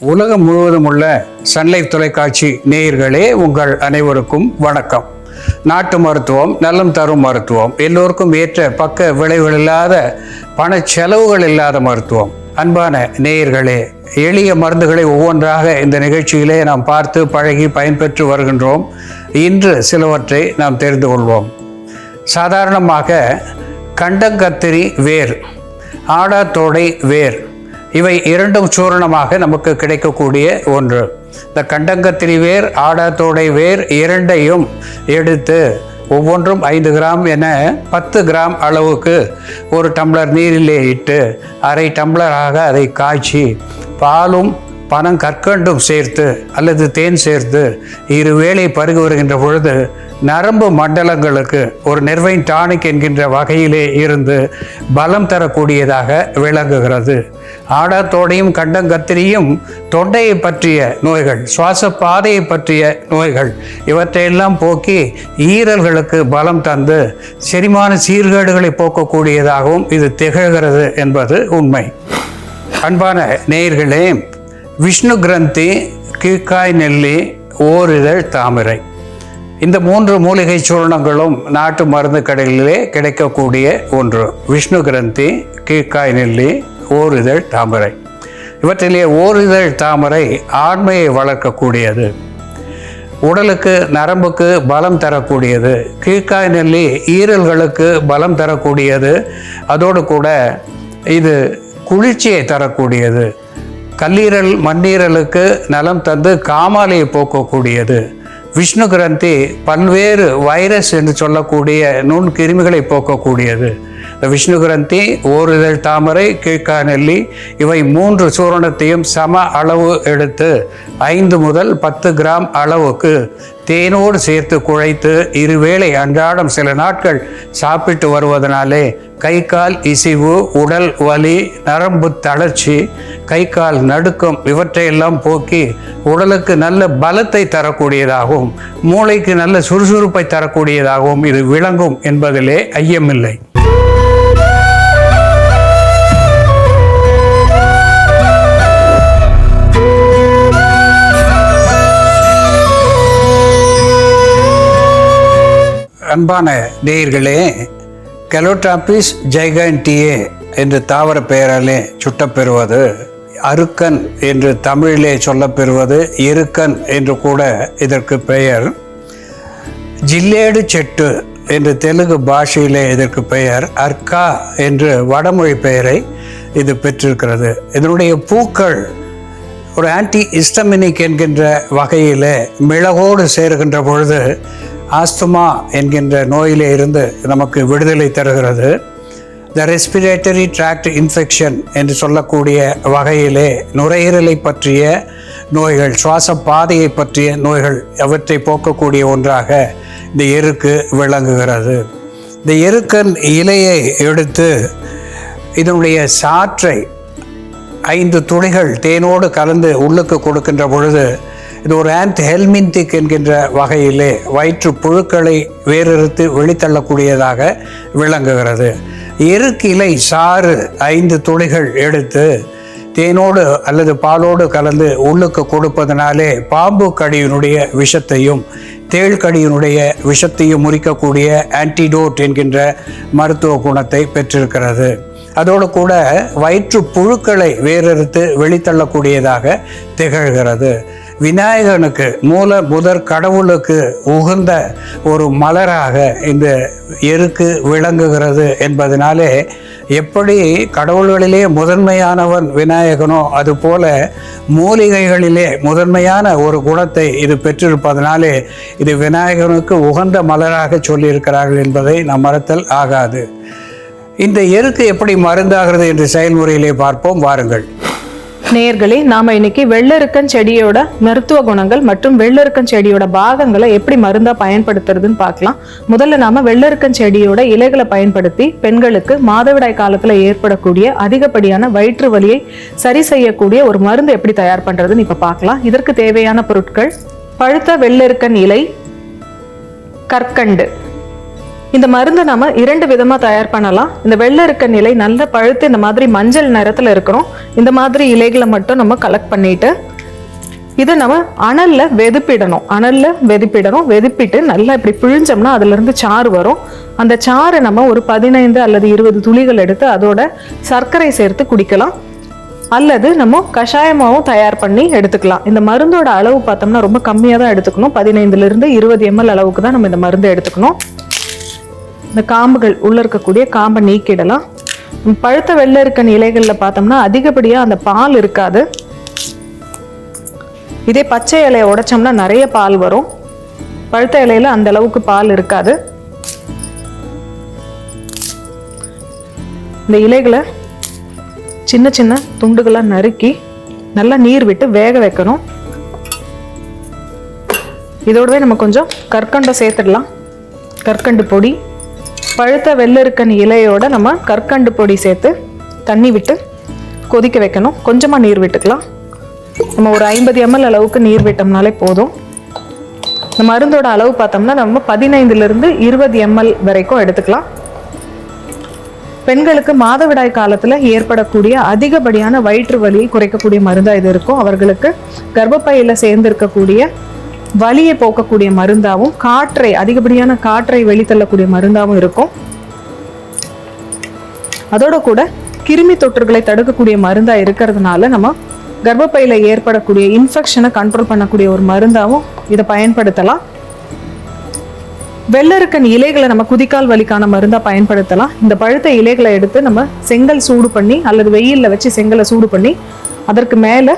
உலகம் முழுவதும் உள்ள சன்லைஃப் தொலைக்காட்சி நேயர்களே உங்கள் அனைவருக்கும் வணக்கம். நாட்டு மருத்துவம் நலம் தரும் மருத்துவம் எல்லோருக்கும் ஏற்ற பக்க விளைவுகள் இல்லாத பண செலவுகள் இல்லாத மருத்துவம். அன்பான நேயர்களே எளிய மருந்துகளை ஒவ்வொன்றாக இந்த நிகழ்ச்சியிலே நாம் பார்த்து பழகி பயன்பெற்று வருகின்றோம். இன்று சிலவற்றை நாம் தெரிந்து கொள்வோம். சாதாரணமாக கண்டங்கத்திரி வேர் ஆடாத்தோடை வேர் இவை இரண்டும் சூரணமாக நமக்கு கிடைக்கக்கூடிய ஒன்று. இந்த கண்டங்கத்திரி வேர் ஆடத்தோடை வேர் இரண்டையும் எடுத்து ஒவ்வொன்றும் ஐந்து கிராம் என பத்து கிராம் அளவுக்கு ஒரு டம்ளர் நீரிலே இட்டு அரை டம்ளராக அதை காய்ச்சி பாலும் பணம் கற்கண்டும் சேர்த்து அல்லது தேன் சேர்த்து இரு வேளை பருகி வருகின்ற பொழுது நரம்பு மண்டலங்களுக்கு ஒரு நெர்வைன் டானிக் என்கின்ற வகையிலே இருந்து பலம் தரக்கூடியதாக விளங்குகிறது. ஆடாத்தோடையும் கண்டங்கத்திரியும் தொண்டையை பற்றிய நோய்கள் சுவாச பாதையை பற்றிய நோய்கள் இவற்றையெல்லாம் போக்கி ஈரல்களுக்கு பலம் தந்து செரிமான சீர்கேடுகளை போக்கக்கூடியதாகவும் இது திகழ்கிறது என்பது உண்மை. அன்பான நேயர்களே விஷ்ணு கிரந்தி கீழ்காய் நெல்லி ஓரிதழ் தாமரை. இந்த மூன்று மூலிகை சூர்ணங்களும் நாட்டு மருந்து கடைகளிலே கிடைக்கக்கூடிய ஒன்று. விஷ்ணு கிரந்தி கீழ்காய் நெல்லி ஓரிதழ் தாமரை. இவற்றிலே ஓரிதழ் தாமரை ஆண்மையை வளர்க்கக்கூடியது. உடலுக்கு நரம்புக்கு பலம் தரக்கூடியது. கீழ்காய் நெல்லி ஈரல்களுக்கு பலம் தரக்கூடியது. அதோடு கூட இது குளிர்ச்சியை தரக்கூடியது. கல்லீரல் மண்ணீரலுக்கு நலம் தந்து காமாலையை போக்கக்கூடியது. விஷ்ணு கிரந்தி பல்வேறு வைரஸ் என்று சொல்லக்கூடிய நுண் கிருமிகளை போக்கக்கூடியது. இந்த விஷ்ணு கிரந்தி ஓரிதழ் தாமரை கீழ்காநெல்லி இவை மூன்று சூரணத்தையும் சம அளவு எடுத்து ஐந்து முதல் பத்து கிராம் அளவுக்கு தேனோடு சேர்த்து குழைத்து இருவேளை அன்றாடம் சில நாட்கள் சாப்பிட்டு வருவதனாலே கை கால் இசிவு உடல் வலி நரம்பு தளர்ச்சி கை கால் நடுக்கம் இவற்றையெல்லாம் போக்கி உடலுக்கு நல்ல பலத்தை தரக்கூடியதாகவும் மூளைக்கு நல்ல சுறுசுறுப்பை தரக்கூடியதாகவும் இது விளங்கும் என்பதிலே ஐயமில்லை. அன்பான நேயர்களே கெலோட்ராபிஸ் ஜைகண்டியே என்று தாவர பெயராலே சுட்டப்பெறுவது அருக்கன் என்று தமிழிலே சொல்லப்பெறுவது இருக்கன் என்று கூட இதற்கு பெயர் ஜில்லேடு செட்டு என்று தெலுங்கு பாஷையிலே இதற்கு பெயர் அர்க்கா என்று வடமொழி பெயரை இது பெற்றிருக்கிறது. இதனுடைய பூக்கள் ஒரு ஆன்டி இஸ்டமினிக் என்கின்ற வகையில் மிளகோடு சேருகின்ற பொழுது ஆஸ்துமா என்கின்ற நோயிலே இருந்து நமக்கு விடுதலை தருகிறது. த ரெஸ்பிரேட்டரி ட்ராக்ட் இன்ஃபெக்ஷன் என்று சொல்லக்கூடிய வகையிலே நுரையீரலை பற்றிய நோய்கள் சுவாச பாதையை பற்றிய நோய்கள் அவற்றை போக்கக்கூடிய ஒன்றாக இந்த எருக்கு விளங்குகிறது. இந்த எருக்கன் இலையை எடுத்து இதனுடைய சாற்றை ஐந்து துளிகள் தேனோடு கலந்து உள்ளுக்கு கொடுக்கின்ற பொழுது இது ஒரு ஆன்ட் ஹெல்மின்திக் என்கின்ற வகையிலே வயிற்று புழுக்களை வேறறுத்து வெளித்தள்ளக்கூடியதாக விளங்குகிறது. எருக்கிளை சாறு ஐந்து துளிகள் எடுத்து தேனோடு அல்லது பாலோடு கலந்து உள்ளுக்கு கொடுப்பதனாலே பாம்பு கடியினுடைய விஷத்தையும் தேள் கடியினுடைய விஷத்தையும் முறிக்கக்கூடிய ஆன்டிடோட் என்கின்ற மருத்துவ குணத்தை பெற்றிருக்கிறது. அதோடு கூட வயிற்று புழுக்களை வேறறுத்து வெளித்தள்ளக்கூடியதாக திகழ்கிறது. விநாயகனுக்கு மூல புதர் கடவுளுக்கு உகந்த ஒரு மலராக இந்த எருக்கு விளங்குகிறது என்பதனாலே எப்படி கடவுள்களிலே முதன்மையானவன் விநாயகனோ அதுபோல மூலிகைகளிலே முதன்மையான ஒரு குணத்தை இது பெற்றிருப்பதனாலே இது விநாயகனுக்கு உகந்த மலராக சொல்லியிருக்கிறார்கள் என்பதை நாம் மறத்தல் ஆகாது. இந்த எருக்கு எப்படி மருந்தாகிறது என்று செயல்முறையிலே பார்ப்போம். வாருங்கள். நேர்களே நாம இன்னைக்கு வெள்ளருக்கன் செடியோட மருத்துவ குணங்கள் மற்றும் வெள்ளருக்கன் செடியோட பாகங்களை எப்படி மருந்தா பயன்படுத்துறதுன்னு பார்க்கலாம். முதல்ல நாம வெள்ளருக்கன் செடியோட இலைகளை பயன்படுத்தி பெண்களுக்கு மாதவிடாய் காலத்துல ஏற்படக்கூடிய அதிகப்படியான வயிற்று வலியை சரி செய்யக்கூடிய ஒரு மருந்து எப்படி தயார் பண்றதுன்னு இப்ப பார்க்கலாம். இதற்கு தேவையான பொருட்கள் பழுத்த வெள்ளருக்கன் இலை கற்கண்டு. இந்த மருந்தை நம்ம இரண்டு விதமாக தயார் பண்ணலாம். இந்த வெள்ளை இருக்க நிலை நல்ல பழுத்து இந்த மாதிரி மஞ்சள் நிறத்தில் இருக்கிறோம். இந்த மாதிரி இலைகளை மட்டும் நம்ம கலெக்ட் பண்ணிட்டு இதை நம்ம அனலில் வெதுப்பிடணும். அனலில் வெதுப்பிடணும். வெதுப்பிட்டு நல்லா இப்படி பிழிஞ்சோம்னா அதுலேருந்து சாறு வரும். அந்த சாறை நம்ம ஒரு பதினைந்து அல்லது இருபது துளிகள் எடுத்து அதோட சர்க்கரை சேர்த்து குடிக்கலாம். அல்லது நம்ம கஷாயமாகவும் தயார் பண்ணி எடுத்துக்கலாம். இந்த மருந்தோட அளவு பார்த்தோம்னா ரொம்ப கம்மியாக தான் எடுத்துக்கணும். பதினைந்துலேருந்து இருபது எம்எல் அளவுக்கு தான் நம்ம இந்த மருந்தை எடுத்துக்கணும். இந்த காம்புகள் உள்ளே இருக்கக்கூடிய காம்பை நீக்கிடலாம். பழுத்த வெள்ளை இருக்க இலைகளில் பார்த்தோம்னா அதிகப்படியாக அந்த பால் இருக்காது. இதே பச்சை இலையை உடைச்சோம்னா நிறைய பால் வரும். பழுத்த இலையில அந்த அளவுக்கு பால் இருக்காது. இந்த இலைகளை சின்ன சின்ன துண்டுகளாக நறுக்கி நல்லா நீர் விட்டு வேக வைக்கணும். இதோடவே நம்ம கொஞ்சம் கற்கண்டை சேர்த்துடலாம். கற்கண்டு பொடி பழுத்த வெள்ளரிக்கன் இலையோட நம்ம கற்கண்டு பொடி சேர்த்து தண்ணி விட்டு கொதிக்க வைக்கணும். கொஞ்சமாக நீர் விட்டுக்கலாம். நம்ம ஒரு ஐம்பது எம்எல் அளவுக்கு நீர் விட்டோம்னாலே போதும். இந்த மருந்தோட அளவு பார்த்தோம்னா நம்ம பதினைந்துலேருந்து இருபது எம்எல் வரைக்கும் எடுத்துக்கலாம். பெண்களுக்கு மாதவிடாய் காலத்தில் ஏற்படக்கூடிய அதிகப்படியான வயிற்று வலியை குறைக்கக்கூடிய மருந்தாக இது இருக்கும். அவர்களுக்கு கர்ப்பப்பையில் சேர்ந்திருக்கக்கூடிய வலியை போக்கக்கூடிய மருந்தாகவும் காற்றை அதிகப்படியான காற்றை வெளித்தள்ளக்கூடிய மருந்தாகவும் இருக்கும். அதோட கூட கிருமி தொற்றுகளை தடுக்கக்கூடிய மருந்தாக இருக்கிறதுனால நம்ம கர்ப்பப்பையில் ஏற்படக்கூடிய இன்ஃபெக்ஷனை கண்ட்ரோல் பண்ணக்கூடிய ஒரு மருந்தாகவும் இதை பயன்படுத்தலாம். வெள்ளருக்கன் இலைகளை நம்ம குதிக்கால் வலிக்கான மருந்தாக பயன்படுத்தலாம். இந்த பழுத்த இலைகளை எடுத்து நம்ம செங்கல் சூடு பண்ணி அல்லது வெயில்ல வச்சு செங்கலை சூடு பண்ணி அதற்கு மேல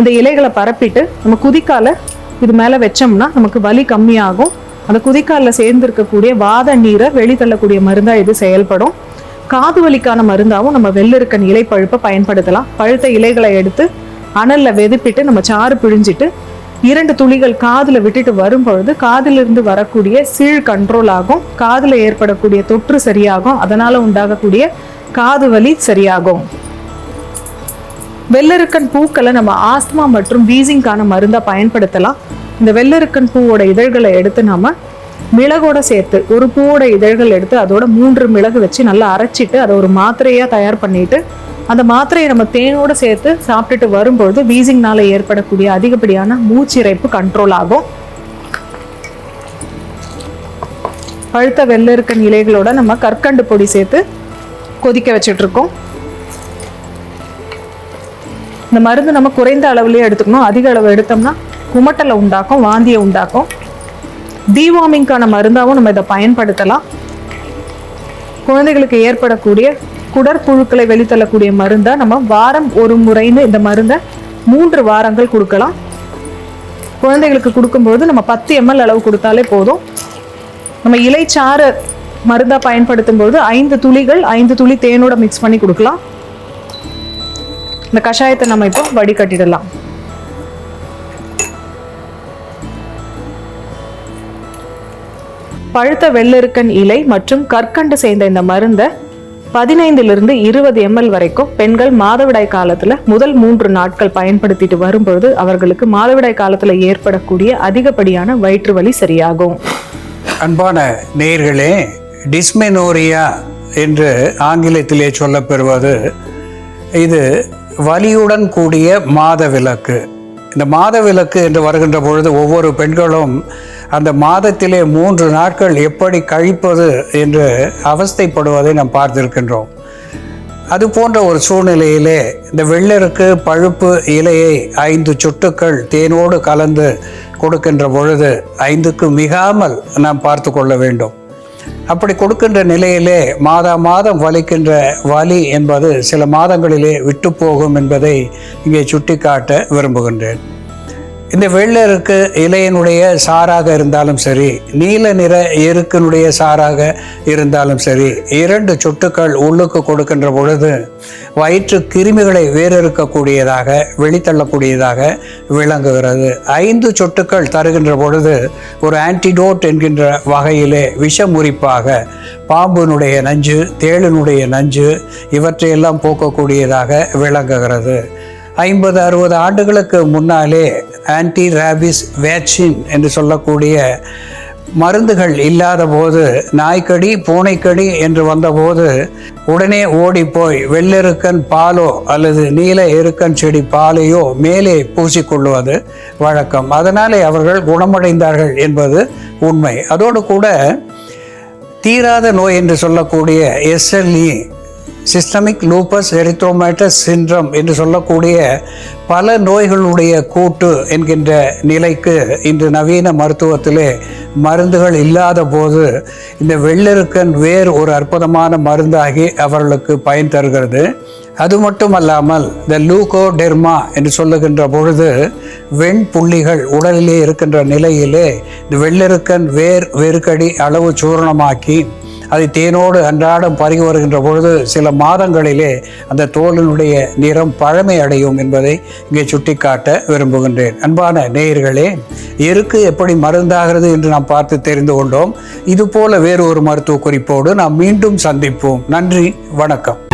இந்த இலைகளை பரப்பிட்டு நம்ம குதிக்கால இது மேலே வச்சோம்னா நமக்கு வலி கம்மியாகும். அந்த குதிக்காலில் சேர்ந்து இருக்கக்கூடிய வாத நீரை வெளித்தள்ளக்கூடிய மருந்தாக இது செயல்படும். காது வலிக்கான மருந்தாகவும் நம்ம வெள்ளிருக்கன் இலை பழுப்பை பயன்படுத்தலாம். பழுத்த இலைகளை எடுத்து அனலில் வெதுப்பிட்டு நம்ம சாறு பிழிஞ்சிட்டு இரண்டு துளிகள் காதில் விட்டுட்டு வரும்பொழுது காதிலிருந்து வரக்கூடிய சீழ் கண்ட்ரோல் ஆகும். காதில் ஏற்படக்கூடிய தொற்று சரியாகும். அதனால் உண்டாகக்கூடிய காது வலி சரியாகும். வெள்ளருக்கன் பூக்களை நம்ம ஆஸ்துமா மற்றும் வீசிங்கான மருந்தாக பயன்படுத்தலாம். இந்த வெள்ளருக்கன் பூவோட இதழ்களை எடுத்து நாம் மிளகோட சேர்த்து ஒரு பூவோட இதழ்கள் எடுத்து அதோட மூன்று மிளகு வச்சு நல்லா அரைச்சிட்டு அதை ஒரு மாத்திரையாக தயார் பண்ணிட்டு அந்த மாத்திரையை நம்ம தேனோட சேர்த்து சாப்பிட்டுட்டு வரும்பொழுது வீசிங்னால ஏற்படக்கூடிய அதிகப்படியான மூச்சிறைப்பு கண்ட்ரோல் ஆகும். பழுத்த வெள்ளருக்கன் இலைகளோட நம்ம கற்கண்டு பொடி சேர்த்து கொதிக்க வச்சுட்ருக்கோம் இருக்கோம். இந்த மருந்து நம்ம குறைந்த அளவுலேயே எடுத்துக்கணும். அதிக அளவு எடுத்தோம்னா குமட்டலை உண்டாக்கும் வாந்தியை உண்டாக்கும். டிவார்மிங்கான மருந்தாகவும் நம்ம இதை பயன்படுத்தலாம். குழந்தைகளுக்கு ஏற்படக்கூடிய குடற்புழுக்களை வெளித்தள்ளக்கூடிய மருந்தை நம்ம வாரம் ஒரு முறைன்னு இந்த மருந்தை மூன்று வாரங்கள் கொடுக்கலாம். குழந்தைகளுக்கு கொடுக்கும்போது நம்ம பத்து எம்எல் அளவு கொடுத்தாலே போதும். நம்ம இலைச்சாறு மருந்தாக பயன்படுத்தும் போது ஐந்து துளிகள் ஐந்து துளி தேனோட மிக்ஸ் பண்ணி கொடுக்கலாம். இந்த கஷாயத்தை நம்ம இப்போ வடிகட்டிடலாம். பழுத்த வெள்ளருக்கன் இலை மற்றும் கற்கண்டு சேர்ந்த இந்த மருந்தை பதினைந்திலிருந்து இருபது எம்எல் வரைக்கும் பெண்கள் மாதவிடாய் காலத்துல முதல் மூன்று நாட்கள் பயன்படுத்திட்டு வரும்பொழுது அவர்களுக்கு மாதவிடாய் காலத்துல ஏற்படக்கூடிய அதிகப்படியான வயிற்று வலி சரியாகும். அன்பான நேர்களே டிஸ்மெனோரியா என்று ஆங்கிலத்திலே சொல்லப்பெறுவது இது வலியுடன் கூடிய மாத விளக்கு இந்த மாத விளக்கு என்று வருகின்ற பொழுது ஒவ்வொரு பெண்களும் அந்த மாதத்திலே மூன்று நாட்கள் எப்படி கழிப்பது என்று அவஸ்தைப்படுவதை நாம் பார்த்திருக்கின்றோம். அது போன்ற ஒரு சூழ்நிலையிலே இந்த வெள்ளருக்கு பழுப்பு இலையை ஐந்து சொட்டுக்கள் தேனோடு கலந்து கொடுக்கின்ற பொழுது ஐந்துக்கு மிகாமல் நாம் பார்த்து கொள்ள வேண்டும். அப்படி கொடுக்கின்ற நிலையிலே மாதா மாதம் வலிக்கின்ற வலி என்பது சில மாதங்களிலே விட்டு போகும் என்பதை இங்கே சுட்டிக்காட்ட விரும்புகின்றேன். இந்த வெள்ளருக்கு இலையினுடைய சாராக இருந்தாலும் சரி நீல நிற எருக்கினுடைய சாராக இருந்தாலும் சரி இரண்டு சொட்டுக்கள் உள்ளுக்கு கொடுக்கின்ற பொழுது வயிற்று கிருமிகளை வேறறுக்கக்கூடியதாக வெளித்தள்ளக்கூடியதாக விளங்குகிறது. ஐந்து சொட்டுக்கள் தருகின்ற பொழுது ஒரு ஆன்டிடோட் என்கின்ற வகையிலே விஷமுறிப்பாக பாம்பினுடைய நஞ்சு தேளினுடைய நஞ்சு இவற்றையெல்லாம் போக்கக்கூடியதாக விளங்குகிறது. ஐம்பது அறுபது ஆண்டுகளுக்கு முன்னாலே ஆன்டி ரேபிஸ் வேக்சின் என்று சொல்லக்கூடிய மருந்துகள் இல்லாத போது நாய்க்கடி பூனைக்கடி என்று வந்தபோது உடனே ஓடிப்போய் வெள்ளெருக்கன் பாலோ அல்லது நீல எருக்கன் செடி பாலையோ மேலே பூசிக்கொள்வது வழக்கம். அதனாலே அவர்கள் குணமடைந்தார்கள் என்பது உண்மை. அதோடு கூட தீராத நோய் என்று சொல்லக்கூடிய SLE systemic lupus erythematosus syndrome என்று சொல்லக்கூடிய பல நோய்களுடைய கூட்டு என்கின்ற நிலைக்கு இன்று நவீன மருத்துவத்திலே மருந்துகள் இல்லாத போது இந்த வெள்ளெருக்கன் வேர் ஒரு அற்புதமான மருந்தாகி அவர்களுக்கு பயன் தருகிறது. அது மட்டுமல்லாமல் இந்த லூகோடெர்மா என்று சொல்லுகின்ற பொழுது வெண் புள்ளிகள் உடலிலே இருக்கின்ற நிலையிலே இந்த வெள்ளெருக்கன் வேர் வெறுக்கடி அளவு சூரணமாக்கி அதை தேனோடு அன்றாடம் பருகி வருகின்ற பொழுது சில மாதங்களிலே அந்த தோலினுடைய நிறம் பழமை அடையும் என்பதை இங்கே சுட்டிக்காட்ட விரும்புகின்றேன். அன்பான நேயர்களே எருக்கு எப்படி மருந்தாகிறது என்று நாம் பார்த்து தெரிந்து கொண்டோம். இதுபோல வேறு ஒரு மருத்துவ குறிப்போடு நாம் மீண்டும் சந்திப்போம். நன்றி வணக்கம்.